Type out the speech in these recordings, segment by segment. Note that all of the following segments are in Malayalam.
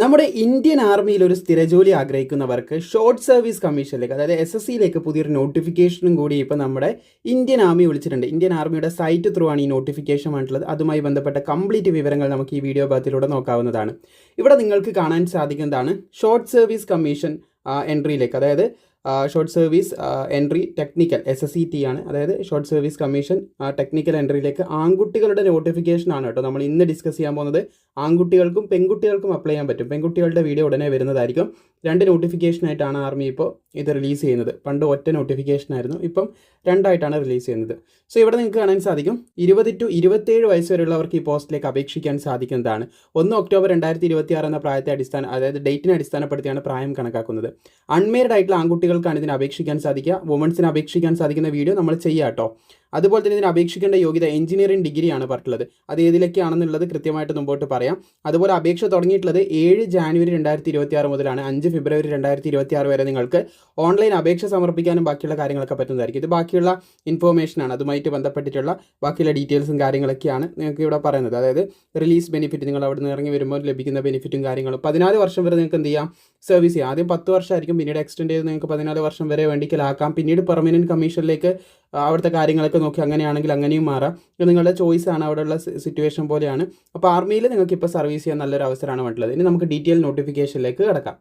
നമ്മുടെ ഇന്ത്യൻ ആർമിയിൽ ഒരു സ്ഥിരജോലി ആഗ്രഹിക്കുന്നവർക്ക് ഷോർട്ട് സർവീസ് കമ്മീഷനിലേക്ക് അതായത് എസ് എസ് സിയിലേക്ക് പുതിയൊരു നോട്ടിഫിക്കേഷനും കൂടി ഇപ്പോൾ നമ്മുടെ ഇന്ത്യൻ ആർമി വിളിച്ചിട്ടുണ്ട്. ഇന്ത്യൻ ആർമിയുടെ സൈറ്റ് ത്രൂ ആണ് ഈ നോട്ടിഫിക്കേഷൻ വന്നിട്ടുള്ളത്. അതുമായി ബന്ധപ്പെട്ട കംപ്ലീറ്റ് വിവരങ്ങൾ നമുക്ക് ഈ വീഡിയോ ഭാഗത്തിലൂടെ നോക്കാവുന്നതാണ്. ഇവിടെ നിങ്ങൾക്ക് കാണാൻ സാധിക്കുന്നതാണ് ഷോർട്ട് സർവീസ് കമ്മീഷൻ എൻട്രിയിലേക്ക് അതായത് short service entry technical S S E T ആണ്. അതായത് ഷോർട്ട് സർവീസ് കമ്മീഷൻ ടെക്നിക്കൽ എൻട്രിയിലേക്ക് ആൺകുട്ടികളുടെ നോട്ടിഫിക്കേഷൻ ആണ് കേട്ടോ നമ്മൾ ഇന്ന് ഡിസ്കസ് ചെയ്യാൻ പോകുന്നത്. ആൺകുട്ടികൾക്കും പെൺകുട്ടികൾക്കും അപ്ലൈ ചെയ്യാൻ പറ്റും. പെൺകുട്ടികളുടെ വീഡിയോ ഉടനെ വരുന്നതായിരിക്കും. രണ്ട് നോട്ടിഫിക്കേഷനായിട്ടാണ് ആർമി ഇപ്പോൾ ഇത് റിലീസ് ചെയ്യുന്നത്. പണ്ട് ഒറ്റ നോട്ടിഫിക്കേഷൻ ആയിരുന്നു. ഇപ്പം രണ്ടായിട്ടാണ് റിലീസ് ചെയ്യുന്നത്. സോ ഇവിടെ നിങ്ങൾക്ക് കാണാൻ സാധിക്കും. ഇരുപത് ടു ഇരുപത്തേഴ് വയസ്സ് വരെയുള്ളവർക്ക് ഈ പോസ്റ്റിലേക്ക് അപേക്ഷിക്കാൻ സാധിക്കുന്നതാണ്. ഒന്ന് ഒക്ടോബർ രണ്ടായിരത്തി ഇരുപത്തി ആറ് എന്ന പ്രായത്തെ അടിസ്ഥാന അതായത് ഡേറ്റിനെ അടിസ്ഥാനപ്പെടുത്തിയാണ് പ്രായം കണക്കാക്കുന്നത്. അൺമേരിഡ് ആയിട്ടുള്ള ആൺകുട്ടികൾക്കാണ് ഇതിന് അപേക്ഷിക്കാൻ സാധിക്കുക. വുമൺസിന് അപേക്ഷിക്കാൻ സാധിക്കുന്ന വീഡിയോ നമ്മൾ ചെയ്യാം കേട്ടോ. അതുപോലെ തന്നെ ഇതിന് അപേക്ഷിക്കേണ്ട യോഗ്യത എഞ്ചിനീയറിംഗ് ഡിഗ്രിയാണ് പറഞ്ഞിട്ടുള്ളത്. അത് ഏതിലൊക്കെയാണെന്നുള്ളത് കൃത്യമായിട്ട് മുമ്പോട്ട് പറയാം. അതുപോലെ അപേക്ഷ തുടങ്ങിയിട്ടുള്ളത് ഏഴ് ജാനുവരി രണ്ടായിരത്തി ഇരുപത്തി ആറ് മുതലാണ്. അഞ്ച് ഫെബ്രുവരി രണ്ടായിരത്തി ഇരുപത്തി ആറ് വരെ നിങ്ങൾക്ക് ഓൺലൈൻ അപേക്ഷ സമർപ്പിക്കാനും ബാക്കിയുള്ള കാര്യങ്ങളൊക്കെ പറ്റുന്നതായിരിക്കും. ഇത് ബാക്കിയുള്ള ഇൻഫോർമേഷനാണ് അതുമായിട്ട് ബന്ധപ്പെട്ടിട്ടുള്ള ബാക്കിയുള്ള ഡീറ്റെയിൽസും കാര്യങ്ങളൊക്കെയാണ് നിങ്ങൾക്ക് ഇവിടെ പറയുന്നത്. അതായത് റിലീസ് ബെനിഫിറ്റ് നിങ്ങൾ അവിടെ നിന്ന് ഇറങ്ങി വരുമ്പോൾ ലഭിക്കുന്ന ബെനിഫിറ്റും കാര്യങ്ങളും. പതിനാല് വർഷം വരെ നിങ്ങൾക്ക് എന്ത് ചെയ്യാം? സർവീസ് ചെയ്യാം. ആദ്യം പത്ത് വർഷമായിരിക്കും. പിന്നീട് എക്സ്റ്റെൻഡ് ചെയ്ത് നിങ്ങൾക്ക് പതിനാല് വർഷം വരെ വേണ്ടിക്കലാക്കാം. പിന്നീട് പെർമനന്റ് കമ്മീഷനിലേക്ക് അവിടുത്തെ കാര്യങ്ങളൊക്കെ നോക്കി അങ്ങനെയാണെങ്കിൽ അങ്ങനെയും മാറാം. ഇത് നിങ്ങളുടെ ചോയ്സ് ആണ്. അവിടെയുള്ള സിറ്റുവേഷൻ പോലെയാണ്. അപ്പോൾ ആർമിയിൽ നിങ്ങൾക്ക് ഇപ്പോൾ സർവീസ് ചെയ്യാൻ നല്ലൊരു അവസരമാണ് വേണ്ടത് ഇനി നമുക്ക് ഡീറ്റെയിൽ നോട്ടിഫിക്കേഷനിലേക്ക് കിടക്കാം.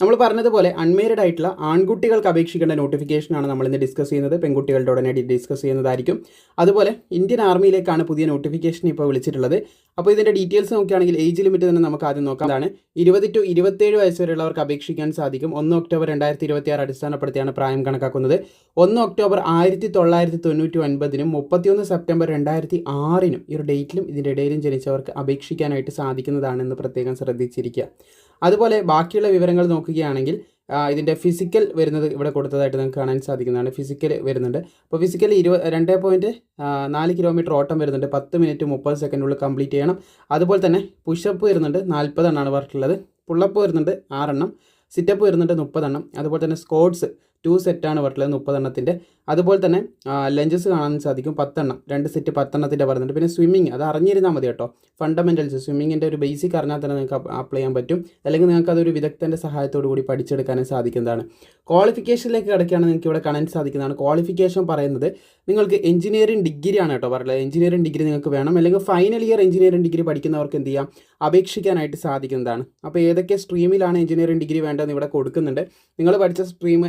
നമ്മൾ പറഞ്ഞതുപോലെ അൺമേരിഡ് ആയിട്ടുള്ള ആൺകുട്ടികൾക്ക് അപേക്ഷിക്കേണ്ട നോട്ടിഫിക്കേഷനാണ് നമ്മൾ ഇന്ന് ഡിസ്കസ് ചെയ്യുന്നത്. പെൺകുട്ടികളുടെ ഉടനെ ഡിസ്കസ് ചെയ്യുന്നതായിരിക്കും. അതുപോലെ ഇന്ത്യൻ ആർമിയിലേക്കാണ് പുതിയ നോട്ടിഫിക്കേഷൻ ഇപ്പോൾ വിളിച്ചിട്ടുള്ളത്. അപ്പോൾ ഇതിന്റെ ഡീറ്റെയിൽസ് നോക്കുകയാണെങ്കിൽ ഏജ് ലിമിറ്റ് തന്നെ നമുക്ക് ആദ്യം നോക്കാം. അതാണ് ഇരുപത് ടു ഇരുപത്തേഴ് വയസ്സ് വരെയുള്ളവർക്ക് അപേക്ഷിക്കാൻ സാധിക്കും. ഒന്ന് ഒക്ടോബർ രണ്ടായിരത്തി ഇരുപത്തി ആറ് അടിസ്ഥാനപ്പെടുത്തിയാണ് പ്രായം കണക്കാക്കുന്നത്. ഒന്ന് ഒക്ടോബർ ആയിരത്തി തൊള്ളായിരത്തി തൊണ്ണൂറ്റി ഒൻപതിനും മുപ്പത്തിയൊന്ന് സെപ്റ്റംബർ രണ്ടായിരത്തി ആറിനും ഈ ഒരു ഡേറ്റിലും ഇതിന്റെ ഇടയിലും ജനിച്ചവർക്ക് അപേക്ഷിക്കാനായിട്ട് സാധിക്കുന്നതാണെന്ന് പ്രത്യേകം ശ്രദ്ധിച്ചിരിക്കുക. അതുപോലെ ബാക്കിയുള്ള വിവരങ്ങൾ നോക്കുകയാണെങ്കിൽ ഇതിന്റെ ഫിസിക്കൽ വരുന്നത് ഇവിടെ കൊടുത്തതായിട്ട് നിങ്ങൾക്ക് കാണാൻ സാധിക്കുന്നതാണ്. ഫിസിക്കൽ വരുന്നുണ്ട്. അപ്പോൾ ഫിസിക്കൽ ഇരുപ രണ്ട് പോയിന്റ് നാല് കിലോമീറ്റർ ഓട്ടം വരുന്നുണ്ട്. പത്ത് മിനിറ്റ് മുപ്പത് സെക്കൻഡിനുള്ളിൽ കംപ്ലീറ്റ് ചെയ്യണം. അതുപോലെ തന്നെ പുഷപ്പ് വരുന്നുണ്ട്. നാൽപ്പതെണ്ണമാണ് പറഞ്ഞിട്ടുള്ളത് പുള്ളപ്പ് വരുന്നുണ്ട് ആറെണ്ണം. സിറ്റപ്പ് വരുന്നുണ്ട് മുപ്പതെണ്ണം. അതുപോലെ തന്നെ സ്കോട്ട്സ് ടു സെറ്റാണ് പറഞ്ഞിട്ടുള്ളത് മുപ്പതെണ്ണത്തിന്റെ. അതുപോലെ തന്നെ ലഞ്ചസ് കാണാൻ സാധിക്കും പത്തെണ്ണം. രണ്ട് സെറ്റ് പത്തെണ്ണത്തിന്റെ പറയുന്നുണ്ട്. പിന്നെ സ്വിമ്മിങ് അത് അറിഞ്ഞിരുന്നാൽ മതി കേട്ടോ. ഫണ്ടമെന്റൽസ് സ്വിമ്മിങ്ങിന്റെ ഒരു ബേസിക് അറിഞ്ഞാൽ തന്നെ നിങ്ങൾക്ക് അപ്ലൈ ചെയ്യാൻ പറ്റും. അല്ലെങ്കിൽ നിങ്ങൾക്ക് അതൊരു വിദഗ്ധന്റെ സഹായത്തോടു കൂടി പഠിച്ചെടുക്കാനും സാധിക്കുന്നതാണ്. ക്വാളിഫിക്കേഷനിലേക്ക് കിടക്കുകയാണ് നിങ്ങൾക്ക് ഇവിടെ കാണാൻ സാധിക്കുന്നതാണ്. ക്വാളിഫിക്കേഷൻ പറയുന്നത് നിങ്ങൾക്ക് എഞ്ചിനീയറിംഗ് ഡിഗ്രിയാണ് കേട്ടോ പറയുന്നത്. എഞ്ചിനീയറിംഗ് ഡിഗ്രി നിങ്ങൾക്ക് വേണം. അല്ലെങ്കിൽ ഫൈനൽ ഇയർ എഞ്ചിനീയറിംഗ് ഡിഗ്രി പഠിക്കുന്നവർക്ക് എന്ത് ചെയ്യാം? അപേക്ഷിക്കാനായിട്ട് സാധിക്കുന്നതാണ്. അപ്പോൾ ഏതൊക്കെ സ്ട്രീമിലാണ് എഞ്ചിനീയറിംഗ് ഡിഗ്രി വേണ്ടതെന്ന് ഇവിടെ കൊടുക്കുന്നുണ്ട്. നിങ്ങൾ പഠിച്ച സ്ട്രീം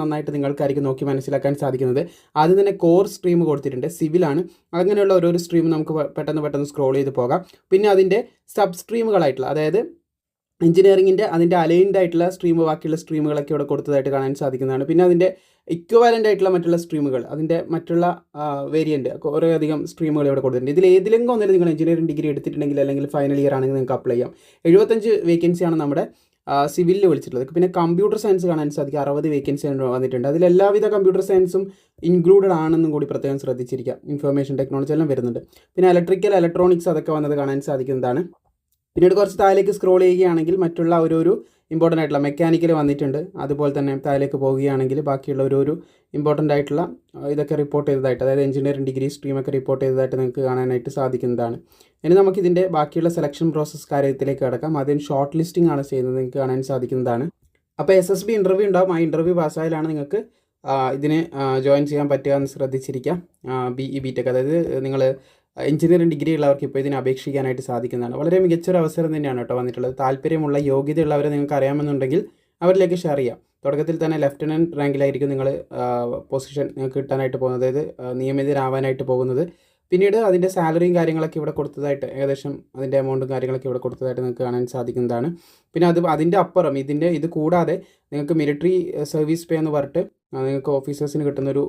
നന്നായിട്ട് നിങ്ങൾക്കായിരിക്കും നോക്കി മനസ്സിലാക്കാൻ സാധിക്കുന്നത്. ആദ്യം തന്നെ കോർ സ്ട്രീം കൊടുത്തിട്ടുണ്ട്. സിവിലാണ് അങ്ങനെയുള്ള ഓരോരോ സ്ട്രീം നമുക്ക് പെട്ടെന്ന് പെട്ടെന്ന് സ്ക്രോൾ ചെയ്ത് പോകാം. പിന്നെ അതിന്റെ സബ് സ്ട്രീമുകളായിട്ടുള്ള അതായത് എഞ്ചിനീയറിങ്ങിന്റെ അതിന്റെ അലൈൻഡ് ആയിട്ടുള്ള സ്ട്രീം ബാക്കിയുള്ള സ്ട്രീമുകളൊക്കെ ഇവിടെ കൊടുത്തതായിട്ട് കാണാൻ സാധിക്കുന്നതാണ്. പിന്നെ അതിന്റെ ഇക്വാലന്റ് ആയിട്ടുള്ള മറ്റുള്ള സ്ട്രീമുകൾ അതിന്റെ മറ്റുള്ള വേരിയന്റ് കുറേ അധികം സ്ട്രീമുകൾ ഇവിടെ കൊടുത്തിട്ടുണ്ട്. ഇതിൽ ഏതിലെങ്കിലും ഒന്നിൽ നിങ്ങൾ എഞ്ചിനീയറിംഗ് ഡിഗ്രി എടുത്തിട്ടുണ്ടെങ്കിൽ അല്ലെങ്കിൽ ഫൈനൽ ഇയർ ആണെങ്കിൽ നിങ്ങൾക്ക് അപ്ലൈ ചെയ്യാം. എഴുപത്തഞ്ച് വേക്കൻസിയാണ് നമ്മുടെ സിവിലിൽ വിളിച്ചിട്ടുള്ളത്. പിന്നെ കമ്പ്യൂട്ടർ സയൻസ് കാണാൻ സാധിക്കും. അറുപത് വേക്കൻസി വന്നിട്ടുണ്ട്. അതിൽ എല്ലാവിധ കമ്പ്യൂട്ടർ സയൻസും ഇൻക്ലൂഡഡ് ആണെന്നും കൂടി പ്രത്യേകം ശ്രദ്ധിച്ചിരിക്കുക ഇൻഫർമേഷൻ ടെക്നോളജി എല്ലാം വരുന്നുണ്ട്. പിന്നെ ഇലക്ട്രിക്കൽ ഇലക്ട്രോണിക്സ് അതൊക്കെ വന്നത് കാണാൻ സാധിക്കുന്നതാണ്. പിന്നീട് കുറച്ച് താഴേക്ക് സ്ക്രോൾ ചെയ്യുകയാണെങ്കിൽ മറ്റുള്ള ഓരോരു ഇമ്പോർട്ടന്റ് ആയിട്ടുള്ള മെക്കാനിക്കൽ വന്നിട്ടുണ്ട്. അതുപോലെ തന്നെ താഴേക്ക് പോവുകയാണെങ്കിൽ ബാക്കിയുള്ള ഓരോരു ഇമ്പോർട്ടന്റ് ആയിട്ടുള്ള ഇതൊക്കെ റിപ്പോർട്ട് ചെയ്തതായിട്ട് അതായത് എഞ്ചിനീയറിംഗ് ഡിഗ്രി സ്ട്രീമൊക്കെ റിപ്പോർട്ട് ചെയ്തതായിട്ട് നിങ്ങൾക്ക് കാണാനായിട്ട് സാധിക്കുന്നതാണ്. ഇനി നമുക്കിതിന്റെ ബാക്കിയുള്ള സെലക്ഷൻ പ്രോസസ്സ് കാര്യത്തിലേക്ക് കിടക്കാം. അതിന് ഷോർട്ട് ലിസ്റ്റിംഗ് ആണ് ചെയ്യുന്നത് നിങ്ങൾക്ക് കാണാൻ സാധിക്കുന്നതാണ്. അപ്പോൾ എസ് എസ് ബി ഇന്റർവ്യൂ ഉണ്ടാവും. ആ ഇന്റർവ്യൂ പാസ്സായാലാണ് നിങ്ങൾക്ക് ഇതിന് ജോയിൻ ചെയ്യാൻ പറ്റുക എന്ന് ശ്രദ്ധിച്ചിരിക്കാം. ബി ഇ ബി ടെക് അതായത് നിങ്ങൾ എഞ്ചിനീയറിംഗ് ഡിഗ്രി ഉള്ളവർക്ക് ഇപ്പോൾ ഇതിന് അപേക്ഷിക്കാനായിട്ട് സാധിക്കുന്നതാണ്. വളരെ മികച്ചൊരു അവസരം തന്നെയാണ് കേട്ടോ വന്നിട്ടുള്ളത്. താല്പര്യമുള്ള യോഗ്യതയുള്ളവരെ നിങ്ങൾക്ക് അറിയാമെന്നുണ്ടെങ്കിൽ അവരിലേക്ക് ഷെയർ ചെയ്യാം. തുടക്കത്തിൽ തന്നെ ലെഫ്റ്റനന്റ് റാങ്കിലായിരിക്കും നിങ്ങൾ പൊസിഷൻ നിങ്ങൾക്ക് കിട്ടാനായിട്ട് പോകുന്നത്. അതായത് നിയമിതരാവാനായിട്ട് പോകുന്നത്. പിന്നീട് അതിന്റെ സാലറിയും കാര്യങ്ങളൊക്കെ ഇവിടെ കൊടുത്തതായിട്ട് ഏകദേശം അതിന്റെ എമൗണ്ടും കാര്യങ്ങളൊക്കെ ഇവിടെ കൊടുത്തതായിട്ട് നിങ്ങൾക്ക് കാണാൻ സാധിക്കുന്നതാണ്. പിന്നെ അത് അതിന്റെ അപ്പുറം ഇതിന്റെ ഇത് കൂടാതെ നിങ്ങൾക്ക് മിലിറ്ററി സർവീസ് പേ എന്ന് പറഞ്ഞിട്ട് നിങ്ങൾക്ക് ഓഫീസേഴ്സിന് കിട്ടുന്നൊരു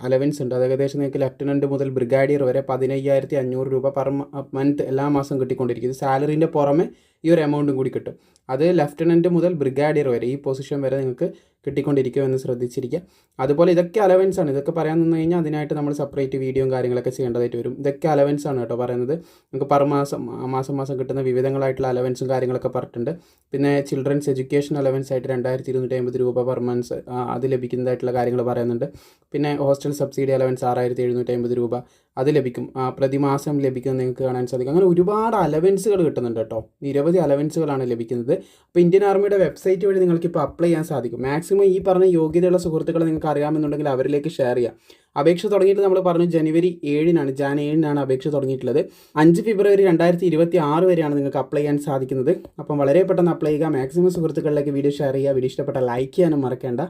അലവൻസ് ഉണ്ട്. അത് ഏകദേശം നിങ്ങൾക്ക് ലെഫ്റ്റനന്റ് മുതൽ ബ്രിഗാഡിയർ വരെ പതിനയ്യായിരത്തി അഞ്ഞൂറ് രൂപ പെർ മന്ത് എല്ലാ മാസം കിട്ടിക്കൊണ്ടിരിക്കും. സാലറീന്റെ പുറമെ ഈ ഒരു എമൗണ്ടും കൂടി കിട്ടും. അത് ലെഫ്റ്റനന്റ് മുതൽ ബ്രിഗാഡിയർ വരെ ഈ പൊസിഷൻ വരെ നിങ്ങൾക്ക് കിട്ടിക്കൊണ്ടിരിക്കുമെന്ന് ശ്രദ്ധിച്ചിരിക്കുക. അതുപോലെ ഇതൊക്കെ അലവൻസ് ആണ്. ഇതൊക്കെ പറയാൻ നിന്ന് കഴിഞ്ഞാൽ അതിനായിട്ട് നമ്മൾ സെപ്പറേറ്റ് വീഡിയോയും കാര്യങ്ങളൊക്കെ ചെയ്യേണ്ടതായിട്ട് വരും. ഇതൊക്കെ അലവൻസ് ആണ് കേട്ടോ പറയുന്നത്. നമുക്ക് പെർ മാസം മാസം മാസം കിട്ടുന്ന വിവിധങ്ങളായിട്ടുള്ള അലവൻസും കാര്യങ്ങളൊക്കെ പറഞ്ഞിട്ടുണ്ട്. പിന്നെ ചിൽഡ്രൻസ് എഡ്യൂക്കേഷൻ അലവൻസ് ആയിട്ട് രണ്ടായിരത്തി ഇരുന്നൂറ്റി അമ്പത് രൂപ പെർ മന്ത്സ് അത് ലഭിക്കുന്നതായിട്ടുള്ള കാര്യങ്ങൾ പറയുന്നുണ്ട്. പിന്നെ ഹോസ്റ്റൽ സബ്സിഡി അലവൻസ് ആറായിരത്തി എഴുന്നൂറ്റി അമ്പത് രൂപ. അത് ലഭിക്കും. പ്രതിമാസം ലഭിക്കുന്നത് നിങ്ങൾക്ക് കാണാൻ സാധിക്കും. അങ്ങനെ ഒരുപാട് അലവൻസുകൾ കിട്ടുന്നുണ്ട് കേട്ടോ. നിരവധി അലവൻസുകളാണ് ലഭിക്കുന്നത്. അപ്പോൾ ഇന്ത്യൻ ആർമിയുടെ വെബ്സൈറ്റ് വഴി നിങ്ങൾക്ക് ഇപ്പോൾ അപ്ലൈ ചെയ്യാൻ സാധിക്കും. മാക്സിമം ഈ പറഞ്ഞ യോഗ്യതയുള്ള സുഹൃത്തുക്കളെ നിങ്ങൾക്ക് അറിയാമെന്നുണ്ടെങ്കിൽ അവരിലേക്ക് ഷെയർ ചെയ്യാം. അപേക്ഷ തുടങ്ങിയിട്ട് നമ്മൾ പറഞ്ഞു ജനുവരി ഏഴിനാണ് ജാൻ ഏഴിനാണ് അപേക്ഷ തുടങ്ങിയിട്ടുള്ളത്. അഞ്ച് ഫെബ്രുവരി രണ്ടായിരത്തി ഇരുപത്തി ആറ് വരെയാണ് നിങ്ങൾക്ക് അപ്ലൈ ചെയ്യാൻ സാധിക്കുന്നത്. അപ്പം വളരെ പെട്ടെന്ന് അപ്ലൈ ചെയ്യുക. മാക്സിമം സുഹൃത്തുക്കളിലേക്ക് വീഡിയോ ഷെയർ ചെയ്യുക. വീഡിയോ ഇഷ്ടപ്പെട്ട ലൈക്ക് ചെയ്യാനും മറക്കേണ്ട.